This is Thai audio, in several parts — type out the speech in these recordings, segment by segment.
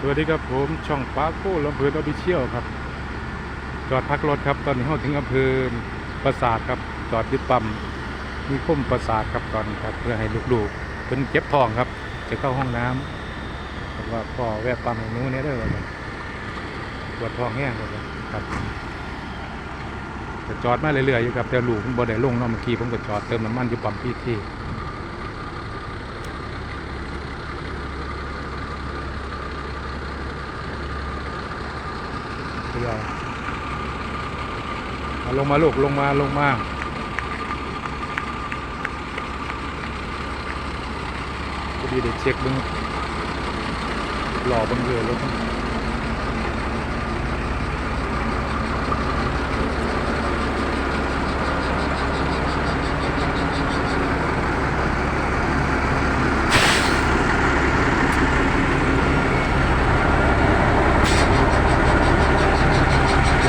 สวัสดีครับผมช่องปาโก้ลำเพลินออฟฟิเชียลครับ จอดพักรถครับตอนนี้เราถึงอำเภอปราสาทครับจอดยึดปั๊มมีคุ้มปราสาทครับตอนนี้ครับ เพื่อให้ลูกๆเป็นเก็บทองครับ จะเข้าห้องน้ำแต่ว่าพ่อแวะปั๊มให้หนู้นเนี่ยเด้อว่าซั่นปวดท้องแห้งเลยครับก็จอดมาเรื่อยๆอยู่ครับแต่ลูกผมบ่ได้ลงเนาะเมื่อกี้ผมก็จอดเติมน้ำมันอยู่ปั๊มพี่ที่ พยาลงมาลูกลงมาลงมาพอดีเด็กเช็คบึงหล่อบึงเรือรถ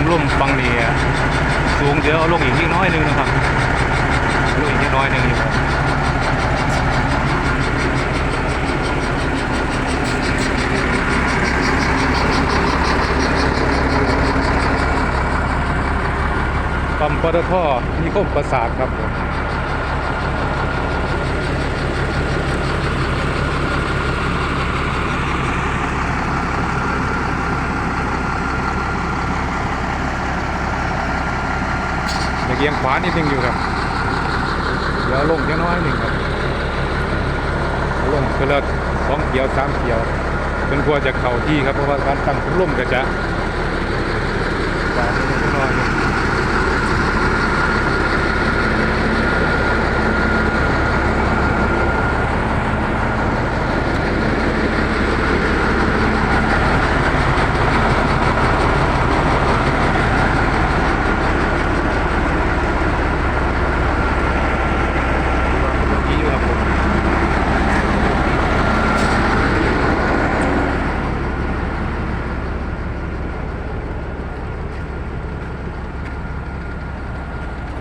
ร่วมฟังเนียสูงเดี๋ยวเอาลงอีกนิดน้อยหนึงนะครับลงอีกนิดน้อยหนึงอยู่ครับปั๊มปตทมีคมประสาทครับผม เพียวเอียงขวานิดนึงอยู่ครับ เดี๋ยวลงแค่น้อยหนึ่งครับ ลงคือละสองเขียวสามเขียวจนกว่าจะเข่าที่ครับเพราะว่าการตั้งคุ้มล่มก็จะขวานิดน้อยหนึ่ง ที่อยู่ครับผม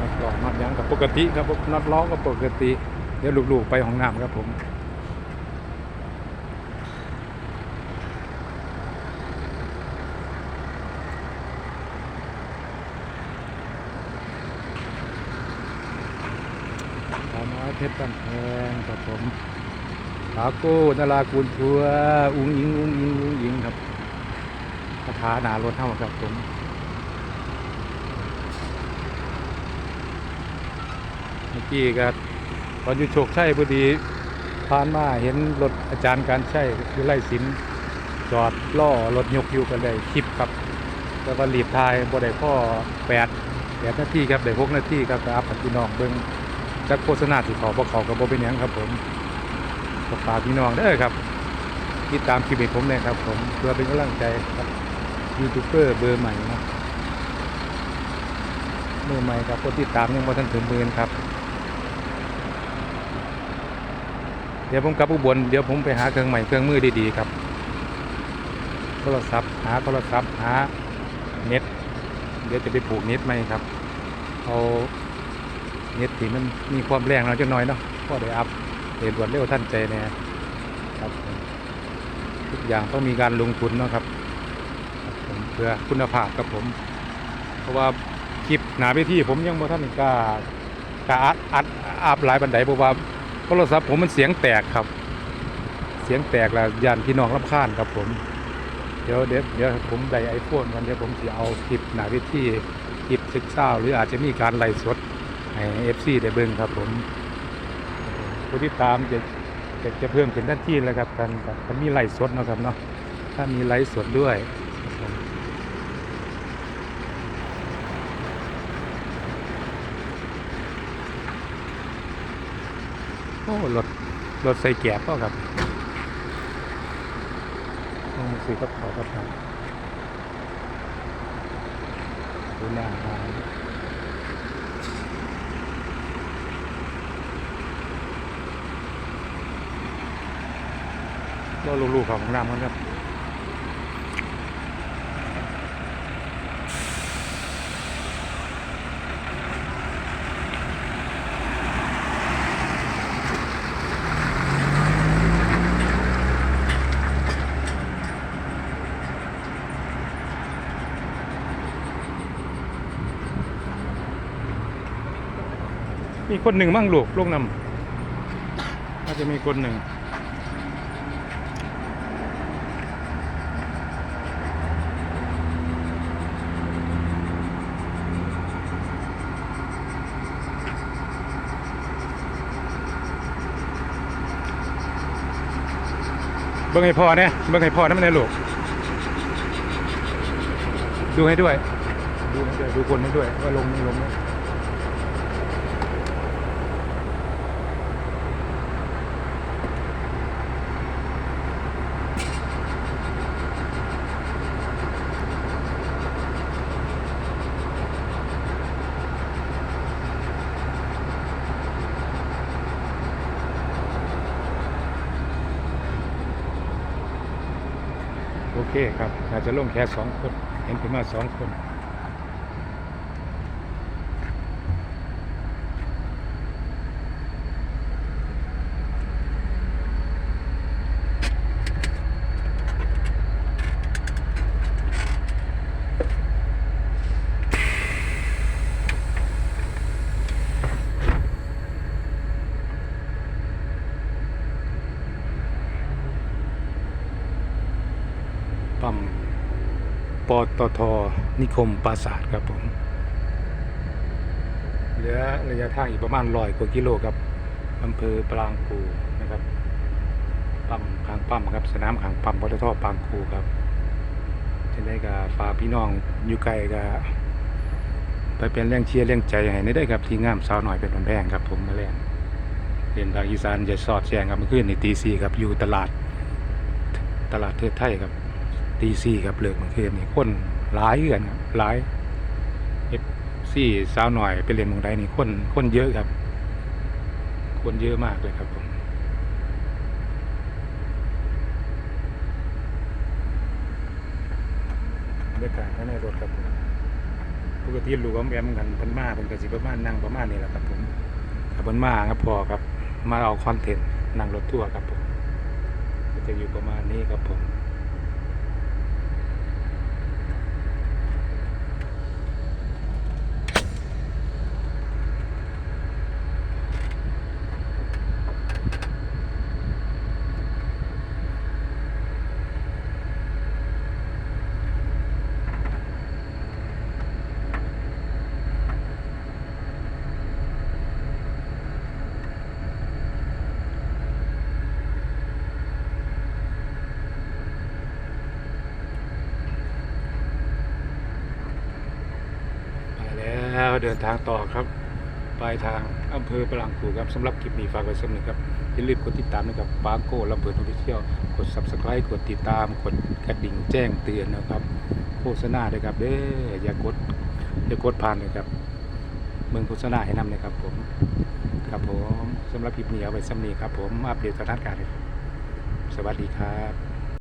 นัดล้อนัดหยัง กติครับผมนัดล้อกับปกติ เดี๋ยวลูกๆไปห้องน้ำครับผมสาน้อยเพชรบ้านแพงครับผมสาโก้นารากูลทัวอุ้งอิงอุ้งอิงอุ้งอิงครับคาถาหนารถเท่าครับผมเมื่อกี้ก็ตอนอยู่โชคชัยพอดีผ่านมาเห็นรถอาจารย์การใช้คือไล่สินจอดล่อรถยกอยู่กันได้คลิปครับแต่ว่ารีบทายบ่ได้พ่อแปดแปดนาทีครับได้หกนาทีครับก็อัพให้พี่น้องเบิ่งจากโฆษณาที่ขาบอกเขากับโบเป็นหยังครับผมก็ฝากพี่น้องเด้อครับติดตามคลิปให้ผมเลยครับผมเพื่อเป็นกำลังใจครับยูทูบเบอร์เบอร์ใหม่เนาะเบอร์ใหม่ครับก็ติดตามยังบ่ทันถึงหมื่นครับ เดี๋ยวผมกลับอุบลเดี๋ยวผมไปหาเครื่องใหม่เครื่องมือดีๆครับ โทรศัพท์หาโทรศัพท์หาเน็ต เดี๋ยวจะไปปลูกเน็ตใหมครับ เอาเน็ตที่มันมีความแรงเราจะน้อยเนาะก็ได้อัพเร็วรวดเร็วทันใจแน่ครับทุกอย่างต้องมีการลงทุนเนาะครับเพื่อคุณภาพครับผม เพราะว่าคลิปหนาไปที่ผมยังบ่ท่านกล้ากล้าอัดอัดอัพหลายบันไดเพราะว่า โทรศัพท์ผมมันเสียงแตกครับ เสียงแตกแล้วยานพี่น้องรำคาญครับผม เดี๋ยวเดี๋ยวเดี๋ยวผมได้ไอโฟนกันเดี๋ยวผมจะเอาคลิปหนาไปที่คลิปศึกษาหรืออาจจะมีการไลฟ์สดให้เอฟซีได้เบิ่งครับผมผู้ที่ตามจะจะจะเพิ่มขึ้นทันที่แล้วครับกันกันมีไลฟ์สดนะครับเนาะถ้ามีไลฟ์สดด้วยครับผม โอ้รถรถใส่แกบก็ครับต้องซื้อกับเขาครับครับดูหน้าร้านก็ลูกๆของน้ำกันครับ มีคนหนึ่งมั่งลูกลูกนำน่าจะมีคนหนึ่งเบิ่งให้พ่อเนี่ยเบิ่งให้พ่อนั่นมันในลูกดูให้ด้วย ดูให้ด้วยดูคนให้ด้วยว่าลงไม่ลงไม่ คครับอาจจะลงแค่สองคน เห็นขึ้นมาสองคน ปั๊ม ปตทนิคมปราสาทครับผมเหลือระยะทางอีกประมาณร้อยกว่ากิโลครับอำเภอปรางกูนะครับปั๊มขางปั๊มครับสนามขางปั๊มปตทปรางกูครับจะได้กับฝากพี่น้องอยู่ไกลกับไปเป็นแรงเชียร์แรงใจให้ได้ครับที่งามสาวหน่อยเป็นคนแพงครับผมมาแรงเรียนทางอีสานจะสอดแจงครับเมื่อคืนในตีสี่ครับอยู่ตลาด ตลาดเทิดไทยครับ ตีสี่ครับเลิกเมื่อคืนนี่คนหลายเอือนครับหลายเอฟซี่สาวหน่อยไปเรียนเมืองใดนี่คนคนเยอะครับ คนเยอะมากเลยครับผมบรรยากาศภายในรถครับผมปกติรู้ว่าแอมกันพันมาเป็นกสิประมาณนั่งประมาณนี้แหละครับผมถ้าเพันมาครับพอครับ มาเอาคอนเทนต์นั่งรถทัวร์ครับผมจะอยู่ประมาณนี้ครับผม ไปแล้ว เดินทางต่อครับ ปลายทางอำเภอปรางกูครับสำหรับคลิปนี้ฝากไว้สักหนึ่งครับอย่าลืมกดติดตามนะครับปาโก้ลำเบิดโอฟิเชียลกด subscribe กดติดตามกดกระดิ่งแจ้งเตือนนะครับ โฆษณาด้วยครับเด้ออย่ากดอย่ากดผ่านเลยครับเมืองโฆษณาให้นำเลยครับผมครับผมสำหรับคลิปนี้เอาไว้สำนีครับผมอัปเดตสถานการณ์เลยครับสวัสดีครับ